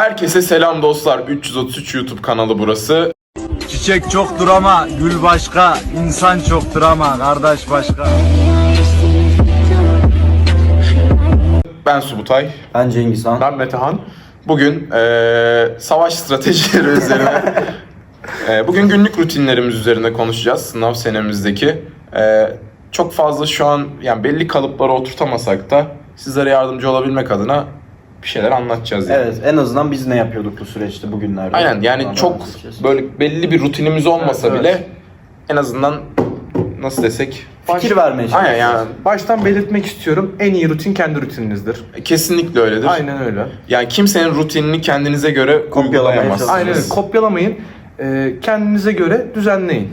Herkese selam dostlar. 333 YouTube kanalı burası. Çiçek çoktur ama gül başka, insan çoktur ama kardeş başka. Ben Subutay. Ben Cengiz Han. Ben Metehan. Bugün eee, savaş stratejileri üzerine eee, bugün günlük rutinlerimiz üzerine konuşacağız. Sınav senemizdeki. Eee, çok fazla şu an yani belli kalıplara oturtamasak da sizlere yardımcı olabilmek adına bir şeyler anlatacağız yani. Evet en azından biz ne yapıyorduk bu süreçte bugünlerde. Aynen yani Ondan çok bahsedeceğiz. böyle belli bir rutinimiz olmasa Evet, bile en azından nasıl desek fikir vermeye Aynen çalışıyoruz. yani Baştan belirtmek istiyorum. En iyi rutin kendi rutininizdir. kesinlikle öyledir. Aynen öyle. Yani kimsenin rutinini kendinize göre Kopyalamaya uygulayamazsınız. Aynen öyle. Kopyalamayın. Ee, kendinize göre düzenleyin.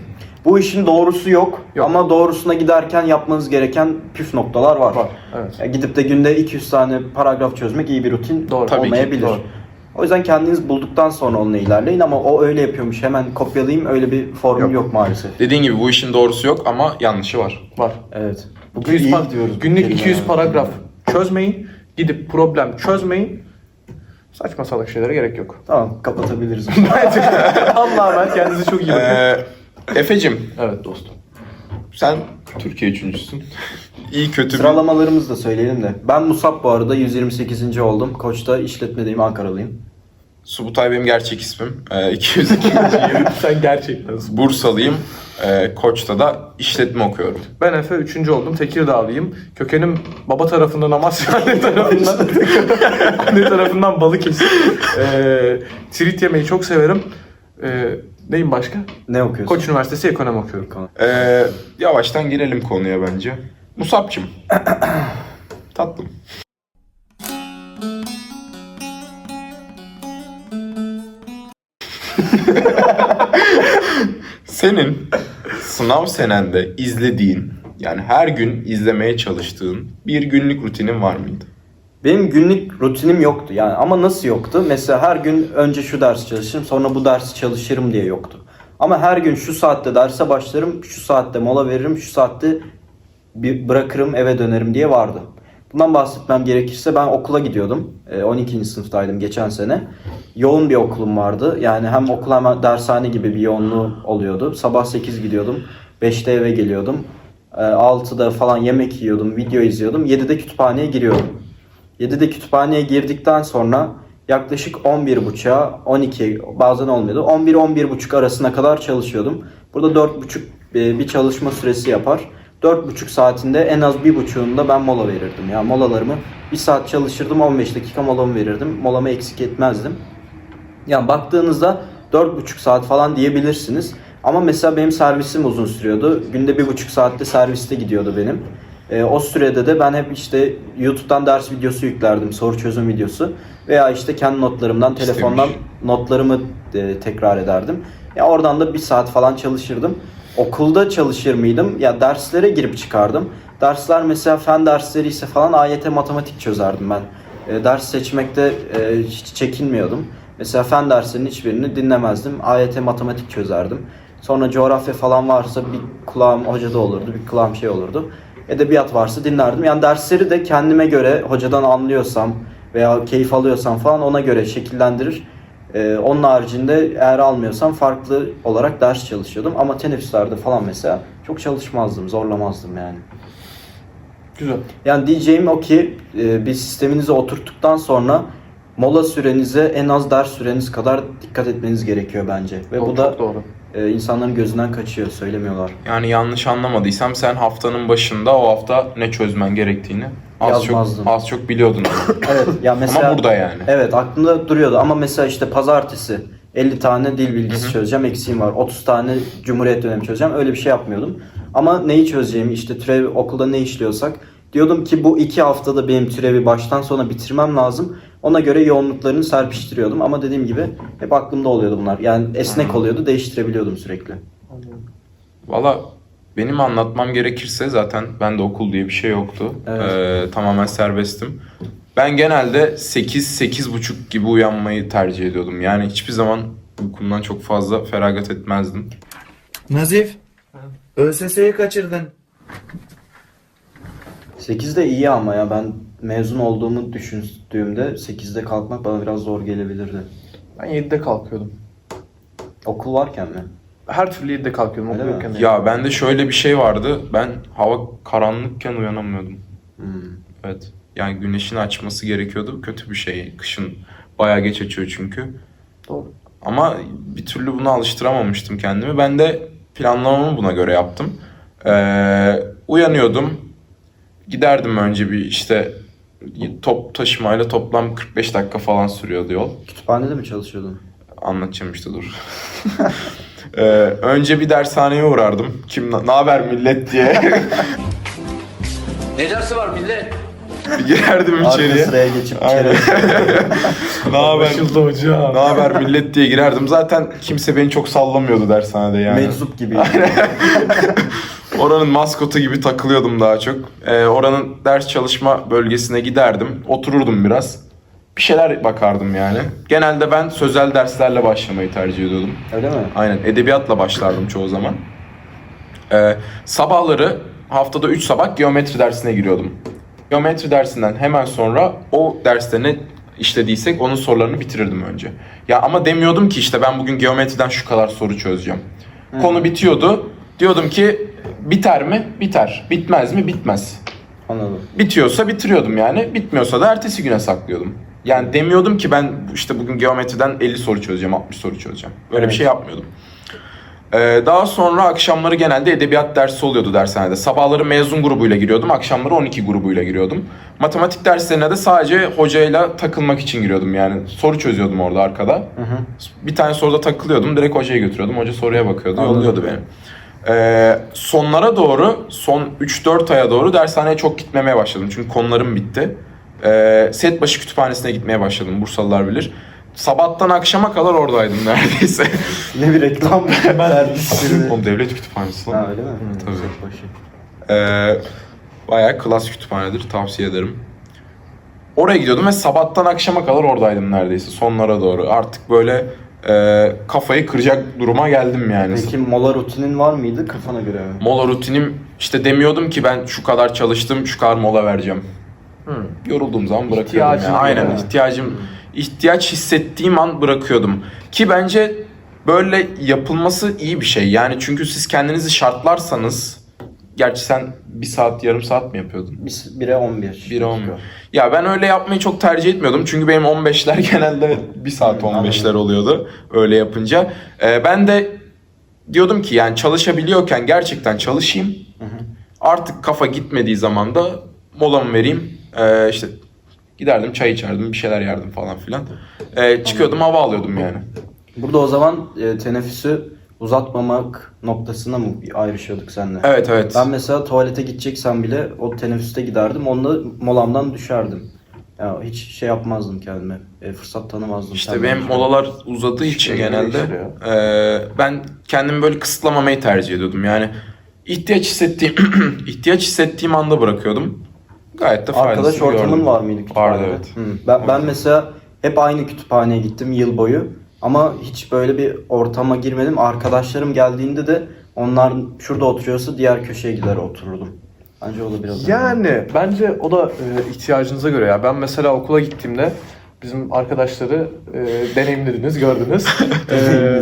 Bu işin doğrusu yok, Yok. ama doğrusuna giderken yapmanız gereken püf noktalar var. Var, evet. Ya gidip de günde 200 tane paragraf çözmek iyi bir rutin Doğru. Tabii ki, olmayabilir. doğru. O yüzden kendiniz bulduktan sonra onunla ilerleyin ama o öyle yapıyormuş hemen kopyalayayım öyle bir formül yok, maalesef. Dediğin gibi bu işin doğrusu yok ama yanlışı var. Var. Evet. 200 iyi par- gidiyoruz bu günlük kelime 200 ya. paragraf çözmeyin. Gidip problem çözmeyin. Saçma salak şeylere gerek yok. Tamam kapatabiliriz. Allah'a ben kendinize çok iyi bakın. Ee, Efe'cim evet dostum. sen Türkiye üçüncüsün. İyi kötü bir... Sıralamalarımızı da söyleyelim de. Ben Musab bu arada 128. oldum. Koç'ta işletmedeyim, Ankaralıyım. Subutay benim gerçek ismim. Ee, 202. Sen gerçekten. Bursalıyım. Ee, Koç'ta da işletme okuyorum. Ben Efe 3. oldum. Tekirdağlıyım. Kökenim baba tarafından Amasya, anne tarafından anne tarafından Balıkesir. Ee, trit yemeyi çok severim. Ee, neyim başka? Ne okuyorsun? Koç Üniversitesi ekonomi okuyorum. Ee, yavaştan girelim konuya bence. Musab'cım. Tatlım. Senin sınav senende izlediğin yani her gün izlemeye çalıştığın bir günlük rutinin var mıydı? Benim günlük rutinim yoktu yani ama nasıl yoktu? Mesela her gün önce şu ders çalışırım sonra bu dersi çalışırım diye yoktu. Ama her gün şu saatte derse başlarım, şu saatte mola veririm, şu saatte bir bırakırım eve dönerim diye vardı. Bundan bahsetmem gerekirse ben okula gidiyordum. Ee, 12. sınıftaydım geçen sene. Yoğun bir okulum vardı. Yani hem okul hem dershane gibi bir yoğunluğu oluyordu. Sabah 8 gidiyordum. 5'te eve geliyordum. Ee, 6'da falan yemek yiyordum, video izliyordum. 7'de kütüphaneye giriyordum. 7'de kütüphaneye girdikten sonra yaklaşık 11.30'a 12 bazen olmuyordu. 11-11.30 arasına kadar çalışıyordum. Burada 4.30 bir bir çalışma süresi yapar. 4.5 saatinde en az 1.5'unda ben mola verirdim. Yani molalarımı 1 saat çalışırdım 15 dakika molamı verirdim. Molamı eksik etmezdim. Yani baktığınızda 4,5 saat falan diyebilirsiniz. Ama mesela benim servisim uzun sürüyordu. Günde 1,5 saatte serviste gidiyordu benim. Ee, o sürede de ben hep işte YouTube'dan ders videosu yüklerdim, soru çözüm videosu. Veya işte kendi notlarımdan, telefondan notlarımı e, tekrar ederdim. Ya oradan da bir saat falan çalışırdım. Okulda çalışır mıydım? Ya derslere girip çıkardım. Dersler mesela fen dersleri ise falan AYT matematik çözerdim ben. E, ders seçmekte e, hiç çekinmiyordum. Mesela fen derslerinin hiçbirini dinlemezdim. AYT matematik çözerdim. Sonra coğrafya falan varsa bir kulağım hocada olurdu, bir kulağım şey olurdu. Edebiyat varsa dinlerdim. Yani dersleri de kendime göre hocadan anlıyorsam veya keyif alıyorsam falan ona göre şekillendirir. Ee, onun haricinde eğer almıyorsam farklı olarak ders çalışıyordum. Ama teneffüslerde falan mesela çok çalışmazdım, zorlamazdım yani. Güzel. Yani diyeceğim o ki e, bir sisteminizi oturttuktan sonra mola sürenize en az ders süreniz kadar dikkat etmeniz gerekiyor bence. Ve Doğru, bu da doğru. E, insanların gözünden kaçıyor, söylemiyorlar. Yani yanlış anlamadıysam sen haftanın başında o hafta ne çözmen gerektiğini az çok, Yazmazdın. az çok biliyordun. Evet ya mesela Ama burada yani. Evet aklımda duruyordu ama mesela işte pazartesi 50 tane dil bilgisi çözeceğim eksiğim var. 30 tane Cumhuriyet dönemi çözeceğim. Öyle bir şey yapmıyordum. Ama neyi çözeceğimi işte türev okulda ne işliyorsak diyordum ki bu iki haftada benim türevi baştan sona bitirmem lazım. Ona göre yoğunluklarını serpiştiriyordum ama dediğim gibi hep aklımda oluyordu bunlar. Yani esnek oluyordu, değiştirebiliyordum sürekli. Valla benim anlatmam gerekirse zaten bende okul diye bir şey yoktu. Evet. Ee, tamamen serbestim. Ben genelde 8-8.30 gibi uyanmayı tercih ediyordum. Yani hiçbir zaman uykumdan çok fazla feragat etmezdim. Nazif, ÖSS'yi kaçırdın. 8 de iyi ama ya ben mezun olduğumu düşündüğümde 8'de kalkmak bana biraz zor gelebilirdi. Ben 7'de kalkıyordum. Okul varken mi? Her türlü 7'de kalkıyordum. Öyle okul mi? yokken de. Ya bende şöyle bir şey vardı. Ben hava karanlıkken uyanamıyordum. Hmm. Evet. Yani güneşin açması gerekiyordu. Kötü bir şey. Kışın bayağı geç açıyor çünkü. Doğru. Ama bir türlü buna alıştıramamıştım kendimi. Ben de planlamamı buna göre yaptım. Ee, uyanıyordum. Giderdim önce bir işte top taşımayla toplam 45 dakika falan sürüyordu yol. Kütüphanede mi çalışıyordun? Anlatacağım işte dur. Ee, önce bir dershaneye uğrardım. Kim ne haber millet diye. Ne dersi var millet? bir girerdim Arka içeriye. sıraya geçip ne haber? Ne haber millet diye girerdim. Zaten kimse beni çok sallamıyordu dershanede yani. Meczup gibi. Oranın maskotu gibi takılıyordum daha çok. Ee, oranın ders çalışma bölgesine giderdim. Otururdum biraz. Bir şeyler bakardım yani. Genelde ben sözel derslerle başlamayı tercih ediyordum. Öyle mi? Aynen edebiyatla başlardım çoğu zaman. Ee, sabahları haftada 3 sabah geometri dersine giriyordum. Geometri dersinden hemen sonra o derste ne işlediysek onun sorularını bitirirdim önce. Ya ama demiyordum ki işte ben bugün geometriden şu kadar soru çözeceğim. Konu bitiyordu. Diyordum ki biter mi? Biter. Bitmez mi? Bitmez. Anladım. Bitiyorsa bitiriyordum yani. Bitmiyorsa da ertesi güne saklıyordum. Yani demiyordum ki ben işte bugün geometriden 50 soru çözeceğim, 60 soru çözeceğim. Böyle bir Evet. şey yapmıyordum. Ee, daha sonra akşamları genelde edebiyat dersi oluyordu dershanede. Sabahları mezun grubuyla giriyordum, akşamları 12 grubuyla giriyordum. Matematik derslerine de sadece hocayla takılmak için giriyordum yani. Soru çözüyordum orada arkada. Hı hı. Bir tane soruda takılıyordum, direkt hocaya götürüyordum. Hoca soruya bakıyordu, Anladım. yolluyordu beni. Ee, sonlara doğru, son 3-4 aya doğru dershaneye çok gitmemeye başladım. Çünkü konularım bitti. Ee, Setbaşı Kütüphanesi'ne gitmeye başladım, Bursalılar bilir. Sabahtan akşama kadar oradaydım neredeyse. Ne bir reklam servisleri. Oğlum devlet kütüphanesi lan. ha öyle mi? Tabii. Setbaşı. Ee, bayağı klas kütüphanedir, tavsiye ederim. Oraya gidiyordum ve sabahtan akşama kadar oradaydım neredeyse, sonlara doğru. Artık böyle e, kafayı kıracak duruma geldim yani. Peki mola rutinin var mıydı kafana göre mi? Mola rutinim işte demiyordum ki ben şu kadar çalıştım şu kadar mola vereceğim. Yorulduğum zaman bırakıyordum. Yani. Aynen ihtiyacım ihtiyaç hissettiğim an bırakıyordum. Ki bence böyle yapılması iyi bir şey. Yani çünkü siz kendinizi şartlarsanız gerçi sen bir saat yarım saat mi yapıyordun? Biz 1'e 11. 1'e 10. Ya ben öyle yapmayı çok tercih etmiyordum. Çünkü benim 15'ler genelde 1 saat 15'ler oluyordu öyle yapınca. Ee, ben de diyordum ki yani çalışabiliyorken gerçekten çalışayım. Artık kafa gitmediği zaman da molamı vereyim. Ee, işte giderdim çay içerdim bir şeyler yerdim falan filan. Ee, çıkıyordum hava alıyordum yani. Burada o zaman e, teneffüsü uzatmamak noktasına mı ayrışıyorduk seninle? Evet evet. Ben mesela tuvalete gideceksem bile o teneffüste giderdim. Onunla molamdan düşerdim. Ya hiç şey yapmazdım kendime. E, fırsat tanımazdım. İşte kendime. benim molalar uzadığı için genelde eee, ben kendimi böyle kısıtlamamayı tercih ediyordum. Yani ihtiyaç hissettiğim ihtiyaç hissettiğim anda bırakıyordum. Gayet de faydasını Arkadaş ortamın gördüm. var mıydı kütüphanede? Vardı evet. Hı. Ben, ben mesela hep aynı kütüphaneye gittim yıl boyu. Ama hiç böyle bir ortama girmedim. Arkadaşlarım geldiğinde de onlar şurada oturuyorsa diğer köşeye gider otururdum. Bence o da biraz Yani bence o da e, ihtiyacınıza göre ya. Ben mesela okula gittiğimde bizim arkadaşları e, deneyimlediniz, gördünüz. E,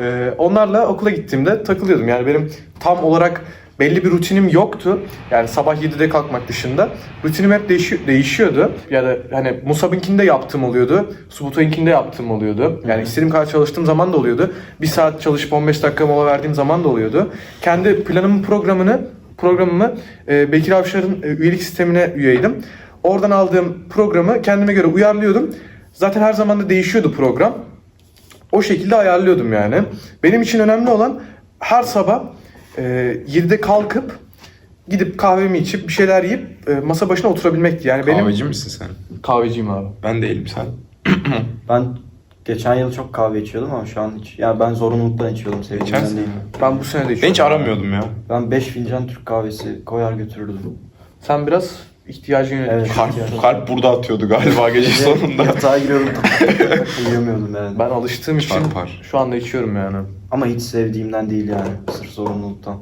e, onlarla okula gittiğimde takılıyordum. Yani benim tam olarak belli bir rutinim yoktu. Yani sabah 7'de kalkmak dışında. Rutinim hep değişi- değişiyordu. Yani hani Musab'ınkinde yaptığım oluyordu. Subutay'ınkinde yaptığım oluyordu. Yani istediğim kadar çalıştığım zaman da oluyordu. Bir saat çalışıp 15 dakika mola verdiğim zaman da oluyordu. Kendi planımın programını programımı e, Bekir Avşar'ın e, üyelik sistemine üyeydim. Oradan aldığım programı kendime göre uyarlıyordum. Zaten her zaman da değişiyordu program. O şekilde ayarlıyordum yani. Benim için önemli olan her sabah e, 7'de kalkıp gidip kahvemi içip bir şeyler yiyip e, masa başına oturabilmekti. Yani benim Kahveci misin sen? kahveciyim abi. Ben değilim sen. Ben geçen yıl çok kahve içiyordum ama şu an hiç. Ya ben zorunluluktan içiyordum sevdiğimden İçersin. değil. Ben bu sene de Ben içiyorum. hiç aramıyordum ya. Ben 5 fincan Türk kahvesi koyar götürürdüm. Sen biraz ihtiyacın yönelik. Evet. Kalp, kalp burada atıyordu galiba gece sonunda. Yatağa giriyordum. Uyuyamıyordum yani. Ben alıştığım için Çarpar. şu anda içiyorum yani. Ama hiç sevdiğimden değil yani. Sırf zorunluluktan.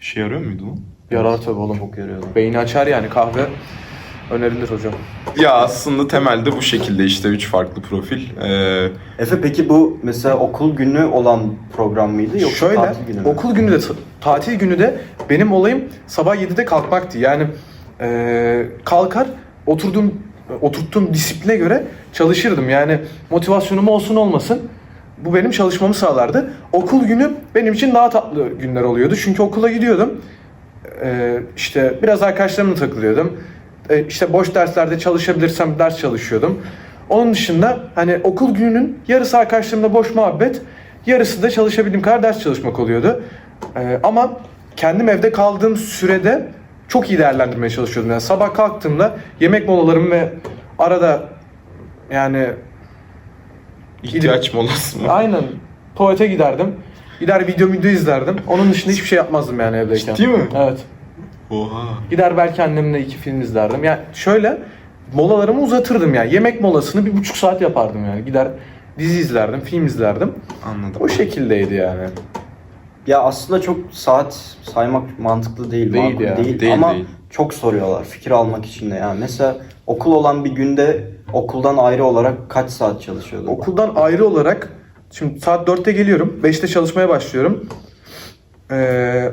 İşe yarıyor muydu bu? Yarar tabii oğlum. Çok yarıyordu. Beyni açar yani kahve önerilir hocam. Ya aslında temelde bu şekilde işte üç farklı profil. Ee, Efe peki bu mesela okul günü olan program mıydı yoksa Şöyle tatil günü mü? okul günü de tatil günü de benim olayım sabah 7'de kalkmaktı. Yani eee, kalkar oturduğum oturttuğum disipline göre çalışırdım. Yani motivasyonum olsun olmasın bu benim çalışmamı sağlardı. Okul günü benim için daha tatlı günler oluyordu. Çünkü okula gidiyordum. Eee, işte biraz arkadaşlarımla takılıyordum. Eee, işte boş derslerde çalışabilirsem ders çalışıyordum. Onun dışında hani okul gününün yarısı arkadaşlarımla boş muhabbet, yarısı da çalışabildiğim kadar ders çalışmak oluyordu. Eee, ama kendim evde kaldığım sürede çok iyi değerlendirmeye çalışıyordum. Yani sabah kalktığımda yemek molalarım ve arada yani ihtiyaç molası mı? aynen tuvalete giderdim. Gider video video izlerdim. Onun dışında hiçbir şey yapmazdım yani evdeyken. Ciddi mi? Evet. Oha. Gider belki annemle iki film izlerdim. Yani şöyle molalarımı uzatırdım yani. Yemek molasını bir buçuk saat yapardım yani. Gider dizi izlerdim, film izlerdim. Anladım. O şekildeydi yani. Ya aslında çok saat saymak mantıklı değil, Değil makul ya. değil, Değil, ama değil. çok soruyorlar fikir almak için de yani. Mesela okul olan bir günde okuldan ayrı olarak kaç saat çalışıyordun? Okuldan ayrı olarak şimdi saat 4'te geliyorum. 5'te çalışmaya başlıyorum. Ee,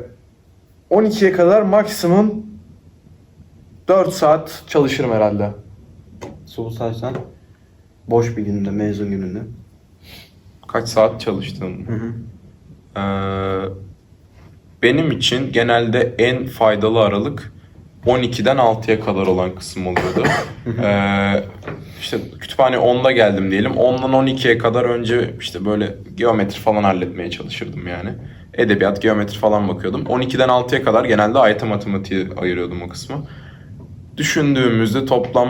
12'ye kadar maksimum 4 saat çalışırım herhalde. Suğusay sen boş bir günde, mezun gününde. Kaç saat çalıştın? Hı hı. Ee, benim için genelde en faydalı aralık 12'den 6'ya kadar olan kısım oluyordu. ee, işte kütüphane 10'da geldim diyelim. 10'dan 12'ye kadar önce işte böyle geometri falan halletmeye çalışırdım yani. Edebiyat, geometri falan bakıyordum. 12'den 6'ya kadar genelde AYT matematiği ayırıyordum o kısmı. Düşündüğümüzde toplam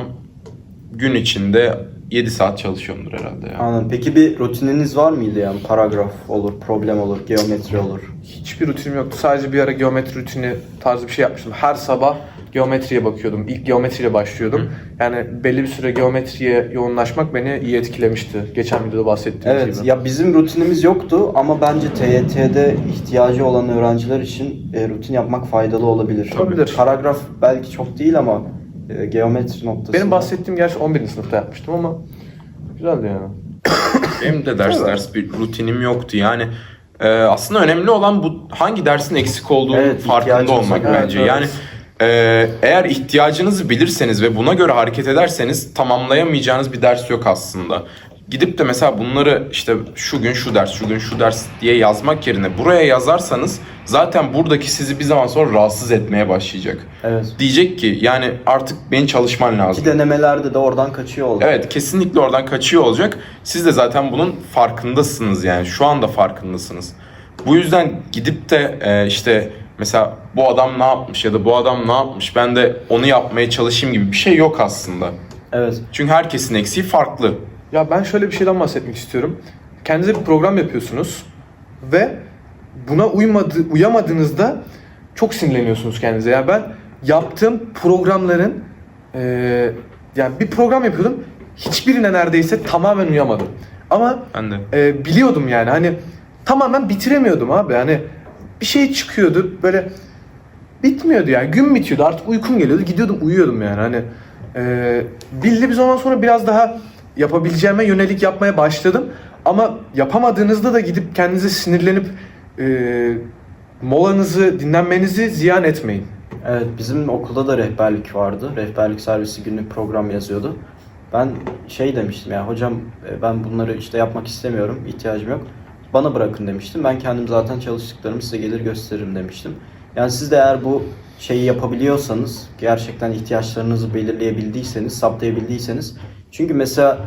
gün içinde 7 saat çalışıyorumdur herhalde ya. Anladım. Peki bir rutininiz var mıydı yani? Paragraf olur, problem olur, geometri olur. Hiçbir rutinim yoktu. Sadece bir ara geometri rutini tarzı bir şey yapmıştım. Her sabah geometriye bakıyordum. İlk geometriyle başlıyordum. Yani belli bir süre geometriye yoğunlaşmak beni iyi etkilemişti. Geçen videoda bahsettiğim Evet, gibi. ya bizim rutinimiz yoktu ama bence TYT'de ihtiyacı olan öğrenciler için e, rutin yapmak faydalı olabilir. Olabilir. Paragraf belki çok değil ama e, geometri noktasında. Benim bahsettiğim gerçi 11. sınıfta yapmıştım ama güzeldi yani. Benim de ders ders bir rutinim yoktu. Yani e, aslında önemli olan bu hangi dersin eksik olduğunu Evet, farkında olmak var. bence. Evet, Yani e, eğer ihtiyacınızı bilirseniz ve buna göre hareket ederseniz tamamlayamayacağınız bir ders yok aslında. Gidip de mesela bunları işte şu gün şu ders, şu gün şu ders diye yazmak yerine buraya yazarsanız zaten buradaki sizi bir zaman sonra rahatsız etmeye başlayacak. Evet. Diyecek ki yani artık beni çalışman lazım. Ki denemelerde de oradan kaçıyor oldu. Evet kesinlikle oradan kaçıyor olacak. Siz de zaten bunun farkındasınız yani şu anda farkındasınız. Bu yüzden gidip de e, işte mesela bu adam ne yapmış ya da bu adam ne yapmış ben de onu yapmaya çalışayım gibi bir şey yok aslında. Evet. Çünkü herkesin eksiği farklı. Ya ben şöyle bir şeyden bahsetmek istiyorum. Kendinize bir program yapıyorsunuz ve buna uymadı, uyamadığınızda çok sinirleniyorsunuz kendinize. Yani ben yaptığım programların eee, yani bir program yapıyordum. Hiçbirine neredeyse tamamen uyamadım. Ama Ben de. e, biliyordum yani hani tamamen bitiremiyordum abi hani bir şey çıkıyordu böyle bitmiyordu yani gün bitiyordu artık uykum geliyordu gidiyordum uyuyordum yani hani e, belli bir zaman sonra biraz daha yapabileceğime yönelik yapmaya başladım ama yapamadığınızda da gidip kendinize sinirlenip e, molanızı dinlenmenizi ziyan etmeyin. Evet bizim okulda da rehberlik vardı. Rehberlik servisi günlük program yazıyordu. Ben şey demiştim ya hocam e, ben bunları işte yapmak istemiyorum. ihtiyacım yok. Bana bırakın demiştim. Ben kendim zaten çalıştıklarımı size gelir gösteririm demiştim. Yani siz de eğer bu şeyi yapabiliyorsanız, gerçekten ihtiyaçlarınızı belirleyebildiyseniz, saptayabildiyseniz. Çünkü mesela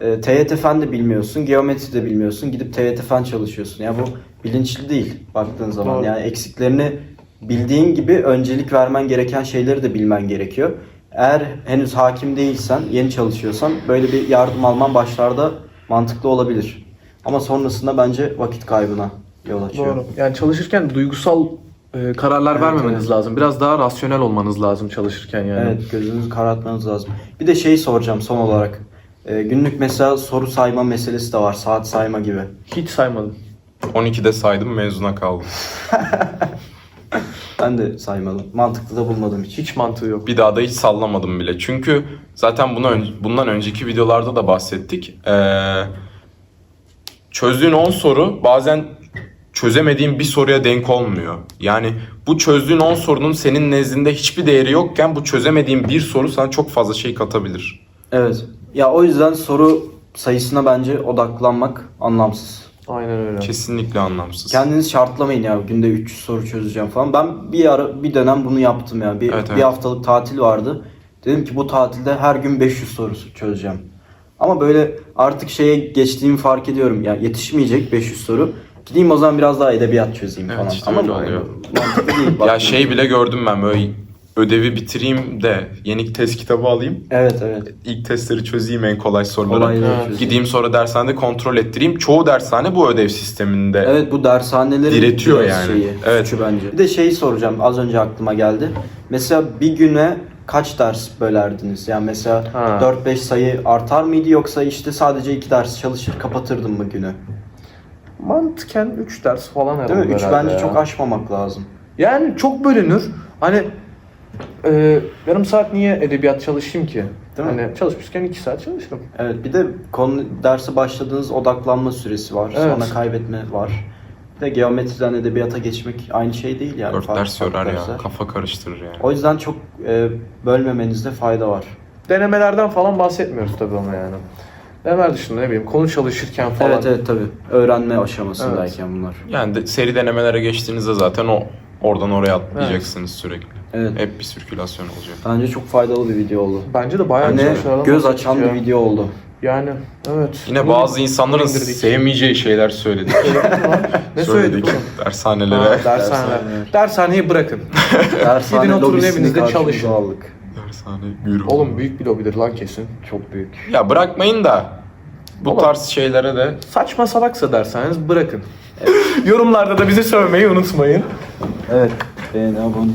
e, TYT fen de bilmiyorsun, geometri de bilmiyorsun. Gidip TYT fen çalışıyorsun. Ya bu bilinçli değil baktığın zaman. Doğru. Yani eksiklerini bildiğin gibi öncelik vermen gereken şeyleri de bilmen gerekiyor. Eğer henüz hakim değilsen, yeni çalışıyorsan böyle bir yardım alman başlarda mantıklı olabilir. Ama sonrasında bence vakit kaybına yol açıyor. Doğru. Yani çalışırken duygusal e, kararlar Evet, vermemeniz evet. lazım. Biraz daha rasyonel olmanız lazım çalışırken yani. Evet, gözünüzü karartmanız lazım. Bir de şey soracağım son olarak. Ee, günlük mesela soru sayma meselesi de var, saat sayma gibi. Hiç saymadım. 12'de saydım mezuna kaldım. Ben de saymadım. Mantıklı da bulmadım hiç. Hiç mantığı yok. Bir daha da hiç sallamadım bile. Çünkü zaten bunu ön- bundan önceki videolarda da bahsettik. Ee, çözdüğün 10 soru bazen çözemediğin bir soruya denk olmuyor. Yani bu çözdüğün 10 sorunun senin nezdinde hiçbir değeri yokken bu çözemediğin bir soru sana çok fazla şey katabilir. Evet. Ya o yüzden soru sayısına bence odaklanmak anlamsız. Aynen öyle. Kesinlikle anlamsız. Kendiniz şartlamayın ya günde 300 soru çözeceğim falan. Ben bir ara bir dönem bunu yaptım ya. Bir, Evet, bir evet. haftalık tatil vardı. Dedim ki bu tatilde her gün 500 soru çözeceğim. Ama böyle artık şeye geçtiğimi fark ediyorum. Ya yetişmeyecek 500 soru. Gideyim o zaman biraz daha edebiyat çözeyim Evet, falan. işte Ama öyle bu- oluyor. mantıklı değil. ya şey bile gördüm ben böyle ödevi bitireyim de yeni test kitabı alayım. Evet evet. İlk testleri çözeyim en kolay soruları. Evet. çözeyim. Gideyim sonra dershanede kontrol ettireyim. Çoğu dershane bu ödev sisteminde. Evet bu dershanelerin Diretiyor biraz yani. Şeyi, Evet. suçu bence. Bir de şeyi soracağım az önce aklıma geldi. Mesela bir güne kaç ders bölerdiniz? Yani mesela Ha. 4-5 sayı artar mıydı yoksa işte sadece 2 ders çalışır kapatırdın mı günü? Mantıken 3 ders falan herhalde. Değil mi? 3 herhalde bence ya. çok aşmamak lazım. Yani çok bölünür. Hani e, yarım saat niye edebiyat çalışayım ki? Değil mi? hani çalışmışken 2 saat çalışırım. Evet bir de konu derse başladığınız odaklanma süresi var. Evet. Sonra kaybetme var. Bir de geometriden edebiyata geçmek aynı şey değil yani. 4 Farklı ders yorar ya. Kafa karıştırır yani. O yüzden çok e, bölmemenizde fayda var. Denemelerden falan bahsetmiyoruz tabii ama yani. Denemeler dışında ne bileyim konu çalışırken falan. Evet evet tabii. Öğrenme aşamasındayken bunlar. Yani de, seri denemelere geçtiğinizde zaten o oradan oraya atlayacaksınız sürekli. Evet. Hep bir sirkülasyon olacak. Bence çok faydalı bir video oldu. Bence de bayağı Hani çalışmalardan göz açan bir video oldu. Yani evet. Yine Bunu bazı insanların indirdik. sevmeyeceği şeyler söyledik. ne söyledik? Dershanelere. Ha, dershaneler. Dershaneler. Dershaneyi bırakın. Dershane Gidin oturun lobisini evinizde karşımıza çalışın. aldık. Dershane gürü. Oğlum büyük bir lobidir lan kesin. Çok büyük. Ya bırakmayın da bu Oğlum. tarz şeylere de Saçma salaksa derseniz bırakın. Yorumlarda da bizi sövmeyi unutmayın. Evet. Beğeni, abone.